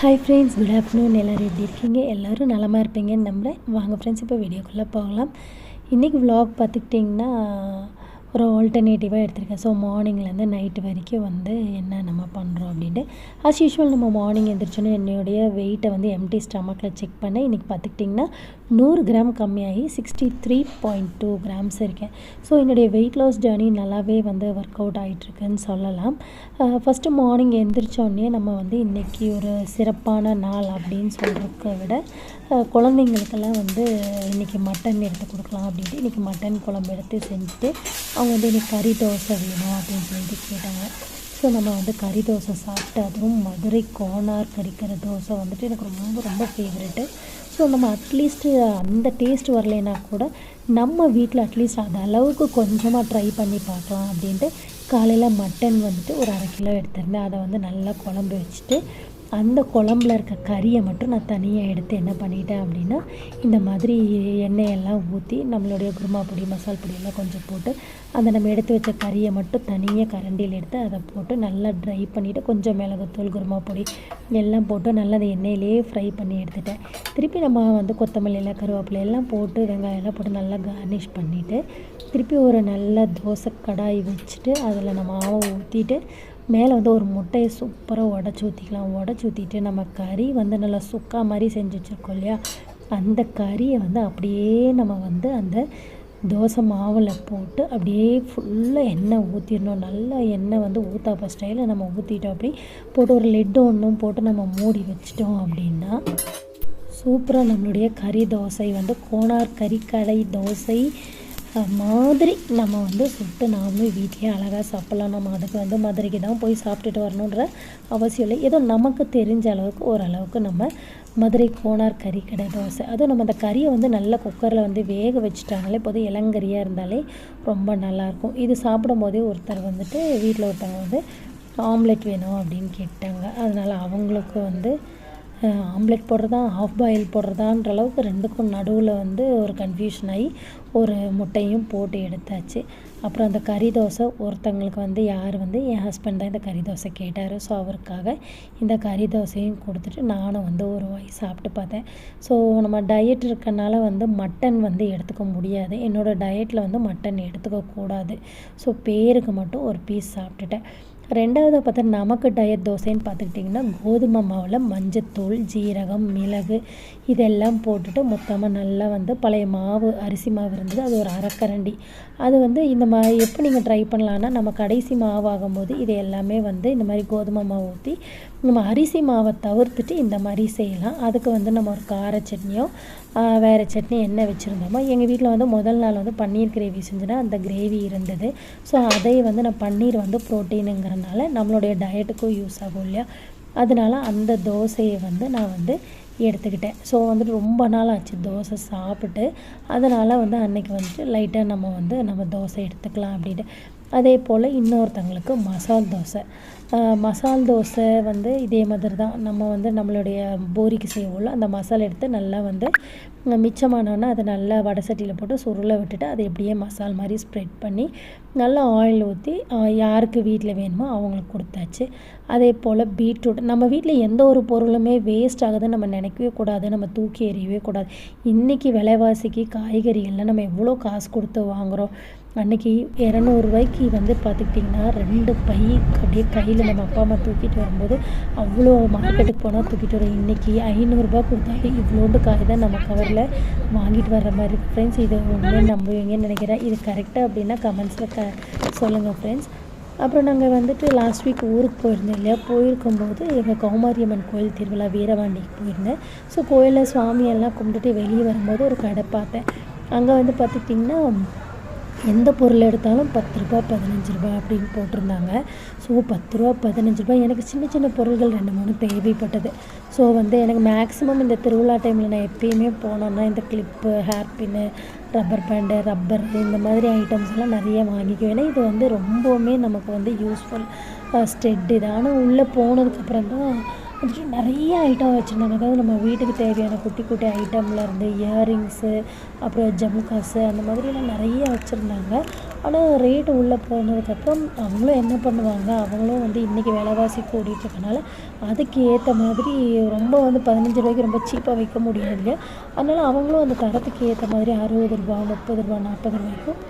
Hi friends good afternoon எல்லோரும் எப்படி இருக்கீங்க? எல்லோரும் நலமாக இருப்பீங்கன்னு நம்புகிறேன் வாங்க ஃப்ரெண்ட்ஸ் இப்போ வீடியோக்குள்ளே போகலாம். இன்றைக்கி விலாக் பார்த்துக்கிட்டிங்கன்னா ஒரு ஆல்டர்னேட்டிவாக எடுத்திருக்கேன். ஸோ மார்னிங்லேருந்து நைட்டு வரைக்கும் வந்து என்ன நம்ம பண்ணுறோம் அப்படின்ட்டு அஸ் யூஷுவல் நம்ம மார்னிங் எழுந்திரிச்சோன்னே என்னுடைய வெயிட்டை வந்து எம்டி ஸ்டமக்கில் செக் பண்ணேன். இன்றைக்கி பார்த்துக்கிட்டிங்கன்னா நூறு gram கம்மியாகி sixty three point two grams இருக்கேன். ஸோ என்னுடைய வெயிட் லாஸ் ஜேர்னி நல்லாவே வந்து ஒர்க் அவுட் ஆகிட்டுருக்குன்னு சொல்லலாம் ஃபஸ்ட்டு மார்னிங் எழுந்திரிச்சோடனே நம்ம வந்து இன்றைக்கி ஒரு சிறப்பான நாள் அப்படின்னு சொல்கிறத விட குழந்தைங்களுக்கெல்லாம் வந்து இன்றைக்கி மட்டன் எடுத்து கொடுக்கலாம் அப்படின்ட்டு இன்றைக்கி மட்டன் குழம்பு எடுத்து செஞ்சுட்டு அவங்க வந்து எனக்கு கறி தோசை வேணும் அப்படின்னு சொல்லிட்டு கேட்டாங்க. ஸோ நம்ம வந்து கறி தோசை சாப்பிட்டு அதுவும் மதுரை கோனார் கறிக்கிற தோசை வந்துட்டு எனக்கு ரொம்ப ரொம்ப ஃபேவரெட்டு ஸோ நம்ம அட்லீஸ்ட்டு அந்த டேஸ்ட் வரலைன்னா கூட நம்ம வீட்டில் அட்லீஸ்ட் அது அளவுக்கு கொஞ்சமாக ட்ரை பண்ணி பார்க்கலாம் அப்படின்ட்டு காலையில் மட்டன் வந்துட்டு ஒரு அரை கிலோ எடுத்திருந்தேன். அதை வந்து நல்லா குழம்பு வச்சுட்டு அந்த குழம்புல இருக்க கறியை மட்டும் நான் தனியாக எடுத்து என்ன பண்ணிட்டேன் அப்படின்னா இந்த மாதிரி எண்ணெயெல்லாம் ஊற்றி நம்மளுடைய குருமா பொடி மசால் பொடியெல்லாம் கொஞ்சம் போட்டு அந்த நம்ம எடுத்து வச்ச கறியை மட்டும் தனியாக கரண்டியில் எடுத்து அதை போட்டு நல்லா ட்ரை பண்ணிவிட்டு கொஞ்சம் மிளகுத்தூள் குருமா பொடி எல்லாம் போட்டு நல்லா அந்த எண்ணெயிலே ஃப்ரை பண்ணி எடுத்துட்டேன். திருப்பி நம்ம வந்து கொத்தமல்லியில் கருவேப்பிலை எல்லாம் போட்டு வெங்காயம் எல்லாம் போட்டு நல்லா கார்னிஷ் பண்ணிவிட்டு திருப்பி ஒரு நல்ல தோசை கடாய் வச்சுட்டு அதில் நம்ம மாவை ஊற்றிட்டு மேலே வந்து ஒரு முட்டையை சூப்பராக உடச்சி ஊற்றிக்கலாம் உடச்சி ஊற்றிட்டு நம்ம கறி வந்து நல்லா சுக்கா மாதிரி செஞ்சு வச்சுருக்கோம் இல்லையா? அந்த கறியை வந்து அப்படியே நம்ம வந்து அந்த தோசை மாவில் போட்டு அப்படியே ஃபுல்லாக எண்ணெய் ஊற்றிடணும் நல்லா எண்ணெய் வந்து ஊற்றாப்ப ஸ்டைலில் நம்ம ஊற்றிட்டோம் அப்படி. போட்டு ஒரு லெட்டு ஒன்றும் போட்டு நம்ம மூடி வச்சிட்டோம் அப்படின்னா சூப்பராக நம்மளுடைய கறி தோசை வந்து கோனார் கறிக்கடை தோசை மாதிரி நம்ம வந்து சுட்டு நாமளும் வீட்லேயே அழகாக சாப்பிட்லாம். நம்ம அதுக்கு வந்து மதுரைக்கு தான் போய் சாப்பிட்டுட்டு வரணுன்ற அவசியம் இல்லை. ஏதோ நமக்கு தெரிஞ்ச அளவுக்கு ஓரளவுக்கு நம்ம மதுரை கோனார் கடை தோசை. அதுவும் நம்ம அந்த கறியை வந்து நல்லா குக்கரில் வந்து வேக வச்சுட்டாங்களே இப்போது இளங்கறியாக இருந்தாலே ரொம்ப நல்லாயிருக்கும். இது சாப்பிடும் போதே ஒருத்தர் வந்துட்டு வீட்டில் ஒருத்தவங்க வந்து ஆம்லெட் வேணும் அப்படின்னு கேட்டாங்க. அதனால் அவங்களுக்கு வந்து ஆம்லெட் போடுறதா ஆஃப் பாயில் போடுறதான்ற அளவுக்கு ரெண்டுக்கும் நடுவில் வந்து ஒரு கன்ஃபியூஷன் ஆகி ஒரு முட்டையும் போட்டு எடுத்தாச்சு. அப்புறம் அந்த கறி தோசை ஒருத்தங்களுக்கு வந்து யார் வந்து என் ஹஸ்பண்ட் தான் இந்த கறி தோசை கேட்டார். ஸோ அவருக்காக இந்த கறி தோசையும் கொடுத்துட்டு நானும் வந்து ஒரு வாய் சாப்பிட்டு பார்த்தேன். ஸோ நம்ம டயட் இருக்கனால வந்து மட்டன் வந்து எடுத்துக்க முடியாது. என்னோடய டயட்டில் வந்து மட்டன் எடுத்துக்கக்கூடாது ஸோ பேருக்கு மட்டும் ஒரு பீஸ் சாப்பிட்டுட்டேன். ரெண்டாவது பார்த்தா நமக்கு டயட் தோசைன்னு பார்த்துக்கிட்டிங்கன்னா கோதுமை மாவில் மஞ்சத்தூள் ஜீரகம் மிளகு இதெல்லாம் போட்டுட்டு மொத்தமாக நல்லா வந்து பழைய மாவு அரிசி மாவு இருந்தது. அது ஒரு அரைக்கரண்டி. அது வந்து இந்த மாதிரி எப்போ நீங்கள் ட்ரை பண்ணலான்னா நம்ம கடைசி மாவு ஆகும்போது இது எல்லாமே வந்து இந்த மாதிரி கோதுமை மாவு ஊற்றி நம்ம அரிசி மாவை தவிர்த்துட்டு இந்த மாதிரி செய்யலாம். அதுக்கு வந்து நம்ம ஒரு கார சட்னியோ வேறு சட்னி என்ன வச்சுருந்தோமோ எங்கள் வீட்டில் வந்து முதல் நாள் வந்து பன்னீர் கிரேவி செஞ்சுனா அந்த கிரேவி இருந்தது. ஸோ அதை வந்து நான் பன்னீர் வந்து ப்ரோட்டீனுங்கிறனால நம்மளுடைய டயட்டுக்கும் யூஸ் ஆகும் இல்லையா? அதனால அந்த தோசையை வந்து நான் வந்து எடுத்துக்கிட்டேன். ஸோ வந்துட்டு ரொம்ப நாள் ஆச்சு தோசை சாப்பிட்டு. அதனால் வந்து அன்னைக்கு வந்துட்டு லைட்டாக நம்ம வந்து நம்ம தோசை எடுத்துக்கலாம் அப்படின்ட்டு. அதே போல் இன்னொருத்தவங்களுக்கு மசால் தோசை. மசால் தோசை வந்து இதே மாதிரி தான். நம்ம வந்து நம்மளுடைய பூரிக்கு செய்வோம்ல அந்த மசாலா எடுத்து நல்லா வந்து மிச்சமானோன்னா அதை நல்லா வடை சட்டியில் போட்டு சுருளை விட்டுட்டு அதை எப்படியே மசால் மாதிரி ஸ்ப்ரெட் பண்ணி நல்லா ஆயில் ஊற்றி யாருக்கு வீட்டில் வேணுமோ அவங்களுக்கு கொடுத்தாச்சு. அதே போல் பீட்ரூட் நம்ம வீட்டில் எந்த ஒரு பொருளுமே வேஸ்ட் ஆகுதுன்னு நம்ம நினைக்கவே கூடாது. நம்ம தூக்கி எறியவே கூடாது. இன்றைக்கி விலைவாசிக்கு காய்கறிகள்லாம் நம்ம எவ்வளோ காசு கொடுத்து வாங்குகிறோம் அன்றைக்கி இரநூறுவாய்க்கு வந்து பார்த்துக்கிட்டிங்கன்னா ரெண்டு பை அப்படியே கையில் நம்ம அப்பா அம்மா தூக்கிட்டு வரும்போது அவ்வளோ மார்க்கெட்டுக்கு போனால் தூக்கிட்டு வரும். இன்றைக்கி ஐநூறுரூபா கொடுத்தாலும் இவ்வளோண்டு காய் தான் நம்ம கவரில் வாங்கிட்டு வர்ற மாதிரி ஃப்ரெண்ட்ஸ் இதை உண்மையாக நம்புவீங்கன்னு நினைக்கிறேன். இது கரெக்டாக அப்படின்னா கமெண்ட்ஸில் க சொல்லுங்கள் ஃப்ரெண்ட்ஸ் அப்புறம் நாங்கள் வந்துட்டு லாஸ்ட் வீக் ஊருக்கு போயிருந்தோம் இல்லையா? போயிருக்கும்போது எங்கள் கௌமாரியம்மன் கோயில் திருவிழா வீரவாண்டிக்கு போயிருந்தேன். ஸோ கோயிலில் சுவாமியெல்லாம் கும்பிட்டுட்டு வெளியே வரும்போது ஒரு கடை பார்த்தேன். அங்கே வந்து பார்த்துக்கிட்டிங்கன்னா எந்த பொருள் எடுத்தாலும் பத்து ரூபா பதினஞ்சு ரூபா அப்படின்னு போட்டிருந்தாங்க. ஸோ பத்து ரூபா பதினஞ்சு ரூபா எனக்கு சின்ன சின்ன பொருள்கள் ரெண்டு மூணு தேவைப்பட்டது. ஸோ வந்து எனக்கு மேக்ஸிமம் இந்த திருவிழா டைமில் நான் எப்பயுமே போனோன்னா இந்த clip hair pin rubber band rubber இந்த மாதிரி ஐட்டம்ஸ் எல்லாம் நிறைய வாங்கிக்குவேன். ஏன்னா இது வந்து ரொம்பவுமே நமக்கு வந்து யூஸ்ஃபுல் ஸ்டெட் இது. ஆனால் உள்ளே போனதுக்கப்புறம் தான் வந்துட்டு நிறைய ஐட்டம் வச்சுருந்தாங்க. அதாவது நம்ம வீட்டுக்கு தேவையான குட்டி குட்டி ஐட்டம்லேருந்து இயரிங்ஸு அப்புறம் ஜமுக்காஸு அந்த மாதிரிலாம் நிறைய வச்சுருந்தாங்க. ஆனால் ரேட்டு உள்ளே போனதுக்கப்புறம் அவங்களும் என்ன பண்ணுவாங்க? அவங்களும் வந்து இன்றைக்கி விலைவாசி கூடிட்டுருக்கனால அதுக்கு ஏற்ற மாதிரி ரொம்ப வந்து பதினஞ்சு ரூபாய்க்கு ரொம்ப சீப்பாக வைக்க முடியாது அதனால் அவங்களும் அந்த தரத்துக்கு ஏற்ற மாதிரி அறுபது ரூபா முப்பது ரூபா நாற்பது ரூபாய்க்கும்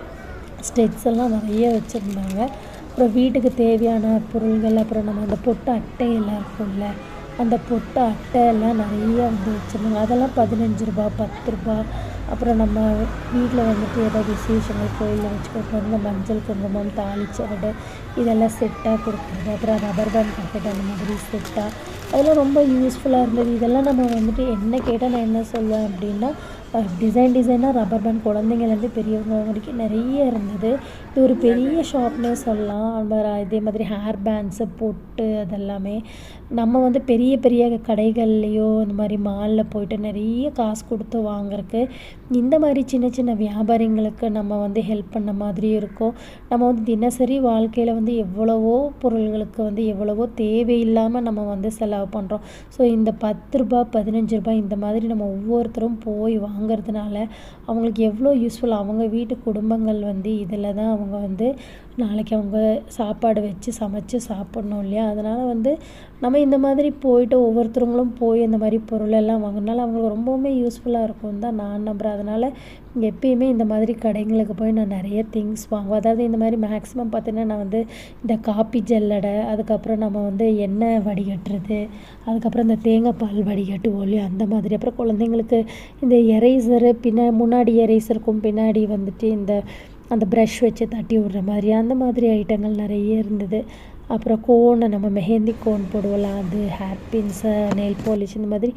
ஸ்டெப்ஸ் எல்லாம் நிறைய வச்சுருந்தாங்க. அப்புறம் வீட்டுக்கு தேவையான பொருள்கள் அப்புறம் நம்ம அந்த பொட்டு அட்டையெல்லாம் இருக்கும்ல அந்த பொட்டு அட்டையெல்லாம் நிறைய வந்து வச்சுருந்தாங்க. அதெல்லாம் பதினஞ்சு ரூபா பத்து ரூபா அப்புறம் நம்ம வீட்டில் வந்துட்டு ஏதாவது விசேஷங்கள் கோயிலில் வச்சு கொடுக்குறது இந்த மஞ்சள் குங்குமம் தாலிச்சரடு இதெல்லாம் செட்டாக கொடுக்குறது அப்புறம் ரப்பர் பேண்ட் பாக்கெட் அந்த மாதிரி செட்டாக அதெல்லாம் ரொம்ப யூஸ்ஃபுல்லாக இருந்தது. இதெல்லாம் நம்ம வந்துட்டு என்ன கேட்டால் நான் என்ன சொல்லுவேன் அப்படின்னா டிசைன் டிசைனாக ரப்பர் பேண்ட் குழந்தைங்கலேருந்து பெரியவங்க வரைக்கும் நிறைய இருந்தது. இது ஒரு பெரிய ஷாப்னே சொல்லலாம். இதே மாதிரி ஹேர் பேண்ட்ஸு பொட்டு அதெல்லாமே. நம்ம வந்து பெரிய பெரிய கடைகள்லேயோ இந்த மாதிரி மாலில் போயிட்டு நிறைய காசு கொடுத்து வாங்குறக்கு இந்த மாதிரி சின்ன சின்ன வியாபாரிங்களுக்கு நம்ம வந்து ஹெல்ப் பண்ண மாதிரி இருக்கும். நம்ம வந்து தினசரி வாழ்க்கையில் வந்து எவ்வளவோ பொருள்களுக்கு வந்து எவ்வளவோ தேவையில்லாமல் நம்ம வந்து செலவு பண்ணுறோம் ஸோ இந்த பத்து ரூபா பதினஞ்சு ரூபாய் இந்த மாதிரி நம்ம ஒவ்வொருத்தரும் போய் வாங்கிறதுனால அவங்களுக்கு எவ்வளோ யூஸ்ஃபுல் அவங்க வீட்டு குடும்பங்கள் வந்து இதில் தான் அவங்க வந்து நாளைக்கு அவங்க சாப்பாடு வச்சு சமைச்சு சாப்பிட்ணும் இல்லையா? அதனால் வந்து நம்ம இந்த மாதிரி போயிட்டு ஒவ்வொருத்தவங்களும் போய் இந்த மாதிரி பொருளெல்லாம் வாங்கினால அவங்களுக்கு ரொம்பவுமே யூஸ்ஃபுல்லாக இருக்கும் தான் நான் நம்புகிறேன் அதனால் எப்பயுமே இந்த மாதிரி கடைங்களுக்கு போய் நான் நிறைய திங்ஸ் வாங்குவேன். அதாவது இந்த மாதிரி மேக்ஸிமம் பார்த்தீங்கன்னா நான் வந்து இந்த காப்பி ஜல்லடை அதுக்கப்புறம் நம்ம வந்து எண்ணெய் வடிகட்டுறது அதுக்கப்புறம் இந்த தேங்காய் பால் வடிகட்டுவோம் இல்லையா அந்த மாதிரி. அப்புறம் குழந்தைங்களுக்கு இந்த எரேசரு பின்னா முன்னாடி எரேசருக்கும் பின்னாடி வந்துட்டு இந்த அந்த ப்ரஷ் வச்சு தட்டி விடுற மாதிரி அந்த மாதிரி ஐட்டங்கள் நிறைய இருந்தது. அப்புறம் கோனை நம்ம மெஹந்தி கோன் போடுவோம்ல அது ஹேர் பின்ஸு நெயில் பாலிஷ் இந்த மாதிரி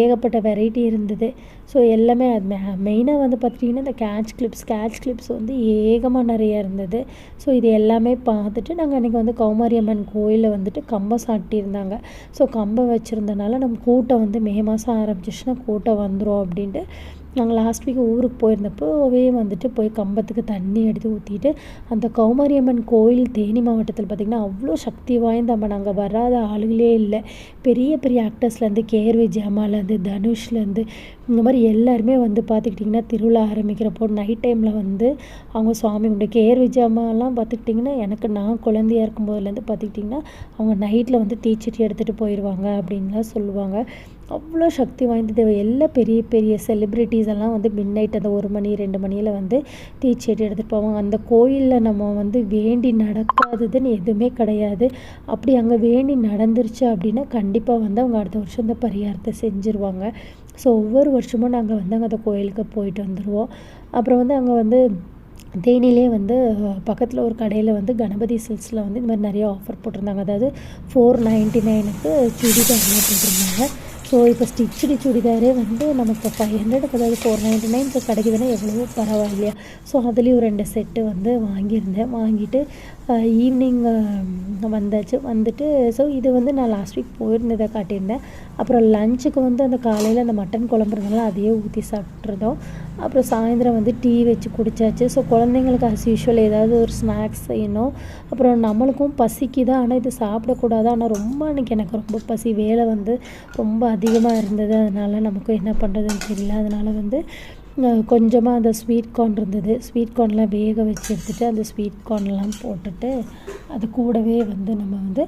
ஏகப்பட்ட வெரைட்டி இருந்தது. ஸோ எல்லாமே அது மெ மெயினாக வந்து பார்த்துட்டிங்கன்னா இந்த கேட்ச் கிளிப்ஸ் கேட்ச் கிளிப்ஸ் வந்து ஏகமாக நிறைய இருந்தது. ஸோ இது எல்லாமே பார்த்துட்டு நாங்கள் அன்றைக்கி வந்து கௌமாரியம்மன் கோயிலில் வந்துட்டு கம்பம் சாட்டியிருந்தாங்க. ஸோ கம்பம் வச்சுருந்தனால நம்ம கூட்டம் வந்து மே மாதம் ஆரம்பிச்சிச்சுன்னா கூட்டம் வந்துடும் அப்படின்ட்டு நாங்கள் லாஸ்ட் வீக் ஊருக்கு போயிருந்தப்போவே வந்துட்டு போய் கம்பத்துக்கு தண்ணி எடுத்து ஊற்றிட்டு அந்த கௌமாரியம்மன் கோயில் தேனி மாவட்டத்தில் பார்த்திங்கன்னா அவ்வளோ சக்தி வாய்ந்த அம்மன். அங்கே வராத ஆளுகளே இல்லை. பெரிய பெரிய ஆக்டர்ஸ்லேருந்து கேஆர் விஜயம்மாலேருந்து தனுஷ்லேருந்து இந்த மாதிரி எல்லாருமே வந்து பார்த்துக்கிட்டிங்கன்னா திருவிழா ஆரம்பிக்கிறப்போ நைட் டைமில் வந்து அவங்க சுவாமி உண்டு கேஆர் விஜயம்மாலாம் பார்த்துக்கிட்டிங்கன்னா எனக்கு நான் குழந்தையா இருக்கும்போதுலேருந்து பார்த்துக்கிட்டிங்கன்னா அவங்க நைட்டில் வந்து தீச்சட்டி எடுத்துகிட்டு போயிடுவாங்க அப்படின்லாம் சொல்லுவாங்க. அவ்வளோ சக்தி வாய்ந்த தேவை எல்லா பெரிய பெரிய செலிப்ரிட்டிஸ் எல்லாம் வந்து மிட் நைட் அந்த ஒரு மணி ரெண்டு மணியில் வந்து தீச்செடி எடுத்துகிட்டு போவாங்க. அந்த கோயிலில் நம்ம வந்து வேண்டி நடக்காததுன்னு எதுவுமே கிடையாது. அப்படி அங்கே வேண்டி நடந்துருச்சு அப்படின்னா கண்டிப்பாக வந்து அவங்க அடுத்த வருஷம் இந்த பரிகாரத்தை செஞ்சுருவாங்க. ஸோ ஒவ்வொரு வருஷமும் நாங்கள் வந்து அங்கே அந்த கோயிலுக்கு போயிட்டு வந்துடுவோம் அப்புறம் வந்து அங்கே வந்து தேனிலே வந்து பக்கத்தில் ஒரு கடையில் வந்து கணபதி சில்க்ஸில் வந்து இந்த மாதிரி நிறைய ஆஃபர் போட்டிருந்தாங்க. அதாவது ஃபோர் நைன்ட்டி நைனுக்கு சுடிதார்லாம் போட்டிருந்தாங்க. ஸோ இப்போ ஸ்டிச்சடி சுடிதாரே வந்து நமக்கு ஃபைவ் ஹண்ட்ரடுக்கு அதாவது ஃபோர் நைன்ட்டி நைனுக்கு கிடைக்குதுன்னா எவ்வளவோ பரவாயில்லையா? ஸோ அதுலேயும் ரெண்டு செட்டு வந்து வாங்கியிருந்தேன். வாங்கிட்டு ஈவினிங் வந்தாச்சு. வந்துட்டு ஸோ இது வந்து நான் லாஸ்ட் வீக் போயிருந்ததை காட்டியிருந்தேன். அப்புறம் லஞ்சுக்கு வந்து அந்த காலையில் அந்த மட்டன் குழம்பு இருந்தாலும் அதையே ஊற்றி சாப்பிட்ருந்தோம் அப்புறம் சாயந்தரம் வந்து டீ வச்சு குடித்தாச்சு ஸோ குழந்தைங்களுக்கு அஸ் யூஷுவல் ஏதாவது ஒரு ஸ்நாக்ஸ் செய்யணும். அப்புறம் நம்மளுக்கும் பசிக்குது. ஆனால் இது சாப்பிடக்கூடாது. ஆனால் ரொம்ப அன்றைக்கி எனக்கு ரொம்ப பசி. வேலை வந்து ரொம்ப அதிகமாக இருந்தது. அதனால் நமக்கு என்ன பண்ணுறதுன்னு தெரியல. அதனால் வந்து கொஞ்சமாக அந்த ஸ்வீட் கார்ன் இருந்தது. ஸ்வீட் கார்ன்லாம் வேக வச்சு எடுத்துகிட்டு அந்த ஸ்வீட் கார்ன்லாம் போட்டுட்டு அது கூடவே வந்து நம்ம வந்து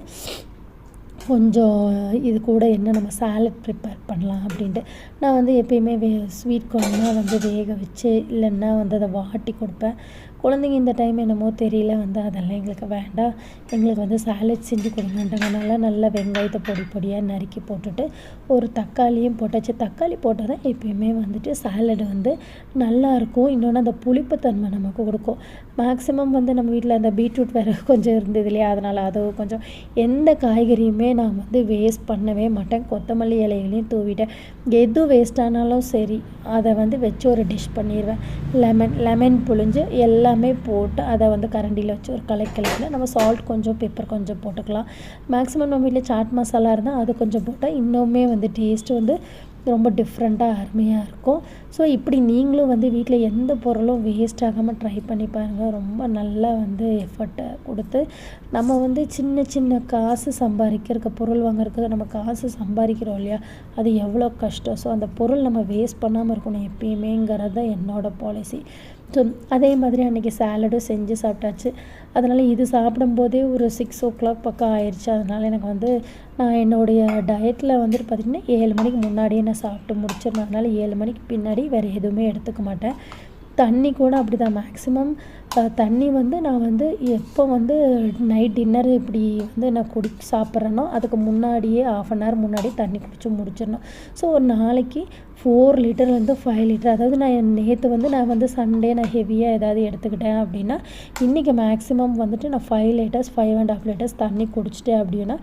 கொஞ்சம் இது கூட என்ன நம்ம சாலட் ப்ரிப்பேர் பண்ணலாம் அப்படின்ட்டு. நான் வந்து எப்பயுமே வே ஸ்வீட் கார்ன்லாம் வந்து வேக வச்சு இல்லைன்னா வந்து அதை வாட்டி கொடுப்பேன். குழந்தைங்க இந்த டைம் என்னமோ தெரியல வந்து அதெல்லாம் எங்களுக்கு வேண்டாம். எங்களுக்கு வந்து சாலட் செஞ்சு கொடுங்கன்றதுனால நல்லா வெங்காயத்தை பொடி பொடியாக நறுக்கி போட்டுட்டு ஒரு தக்காளியும் போட்டாச்சு. தக்காளி போட்டால் தான் எப்பயுமே வந்துட்டு சாலடு வந்து நல்லாயிருக்கும் இன்னொன்று அந்த புளிப்புத்தன்மை நமக்கு கொடுக்கும். மேக்ஸிமம் வந்து நம்ம வீட்டில் அந்த பீட்ரூட் வேறு கொஞ்சம் இருந்தது இல்லையா? அதனால் அது கொஞ்சம் எந்த காய்கறியுமே நான் வந்து வேஸ்ட் பண்ணவே மாட்டேன். கொத்தமல்லி இலைகளையும் தூவிட்டேன். எது வேஸ்ட் ஆனாலும் சரி அதை வந்து வச்சு ஒரு டிஷ் பண்ணிடுவேன். லெமன் லெமன் புழிஞ்சு எல்லாமே போட்டு அதை வந்து கரண்டியில் வச்சு ஒரு கலை கலக்கில் நம்ம சால்ட் கொஞ்சம் பெப்பர் கொஞ்சம் போட்டுக்கலாம். மேக்ஸிமம் நம்ம வீட்டில் சாட் மசாலா இருந்தால் அது கொஞ்சம் போட்டால் இன்னுமே வந்து டேஸ்ட்டு வந்து ரொம்ப டிஃப்ரெண்ட்டாக அருமையாக இருக்கும். ஸோ இப்படி நீங்களும் வந்து வீட்டில் எந்த பொருளும் வேஸ்ட் ஆகாமல் ட்ரை பண்ணி பாருங்கள் ரொம்ப நல்லா வந்து எஃபர்ட்டை கொடுத்து நம்ம வந்து சின்ன சின்ன காசு சம்பாதிக்கிறதுக்கு பொருள் வாங்குறதுக்கு நம்ம காசு சம்பாதிக்கிறோம் இல்லையா? அது எவ்வளோ கஷ்டம். ஸோ அந்த பொருள் நம்ம வேஸ்ட் பண்ணாமல் இருக்கணும் எப்பயுமேங்கிறது தான் என்னோடய பாலிசி ஸோ அதே மாதிரி அன்றைக்கி சாலடும் செஞ்சு சாப்பிட்டாச்சு. அதனால் இது சாப்பிடும்போதே ஒரு சிக்ஸ் ஓ கிளாக் பக்கம் ஆயிடுச்சு அதனால் எனக்கு வந்து நான் என்னுடைய டயட்டில் வந்துட்டு பார்த்திங்கன்னா ஏழு மணிக்கு முன்னாடியே நான் சாப்பிட்டு முடிச்சிடணும். அதனால் ஏழு மணிக்கு பின்னாடி வேறு எதுவுமே எடுத்துக்க மாட்டேன். தண்ணி கூட அப்படி தான் மேக்ஸிமம் தண்ணி வந்து நான் வந்து எப்போ வந்து நைட் டின்னர் இப்படி வந்து நான் குடி சாப்பிட்றேனோ அதுக்கு முன்னாடியே ஆஃப் அன் ஹவர் முன்னாடி தண்ணி குடிச்சு முடிச்சிடணும். ஸோ ஒரு நாளைக்கு ஃபோர் லிட்டர் வந்து ஃபைவ் லிட்டர் அதாவது நான் நேற்று வந்து நான் வந்து சண்டே நான் ஹெவியாக ஏதாவது எடுத்துக்கிட்டேன் அப்படின்னா இன்றைக்கி மேக்ஸிமம் வந்துட்டு நான் five litres five and half litres தண்ணி குடிச்சிட்டேன் அப்படின்னா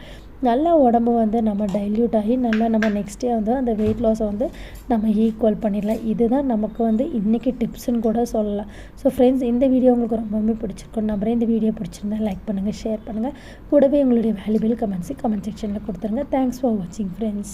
நல்லா உடம்பு வந்து நம்ம டைல்யூட் ஆகி நல்லா நம்ம நெக்ஸ்ட் டே வந்து அந்த வெயிட் லாஸை வந்து நம்ம ஈக்குவல் பண்ணிடலாம். இதுதான் நமக்கு வந்து இன்றைக்கி டிப்ஸ்ன்னு கூட சொல்லலாம். ஸோ ஃப்ரெண்ட்ஸ் இந்த வீடியோ உங்களுக்கு ரொம்பவுமே பிடிச்சிருக்கும் நம்புறேன். இந்த வீடியோ பிடிச்சிருந்தா லைக் பண்ணுங்கள் ஷேர் பண்ணுங்கள் கூடவே உங்களுடைய வேல்யூபிள் கமெண்ட்ஸு கமெண்ட் செக்ஷனில் கொடுத்துருங்க. தேங்க்ஸ் ஃபார் வாட்சிங் ஃப்ரெண்ட்ஸ்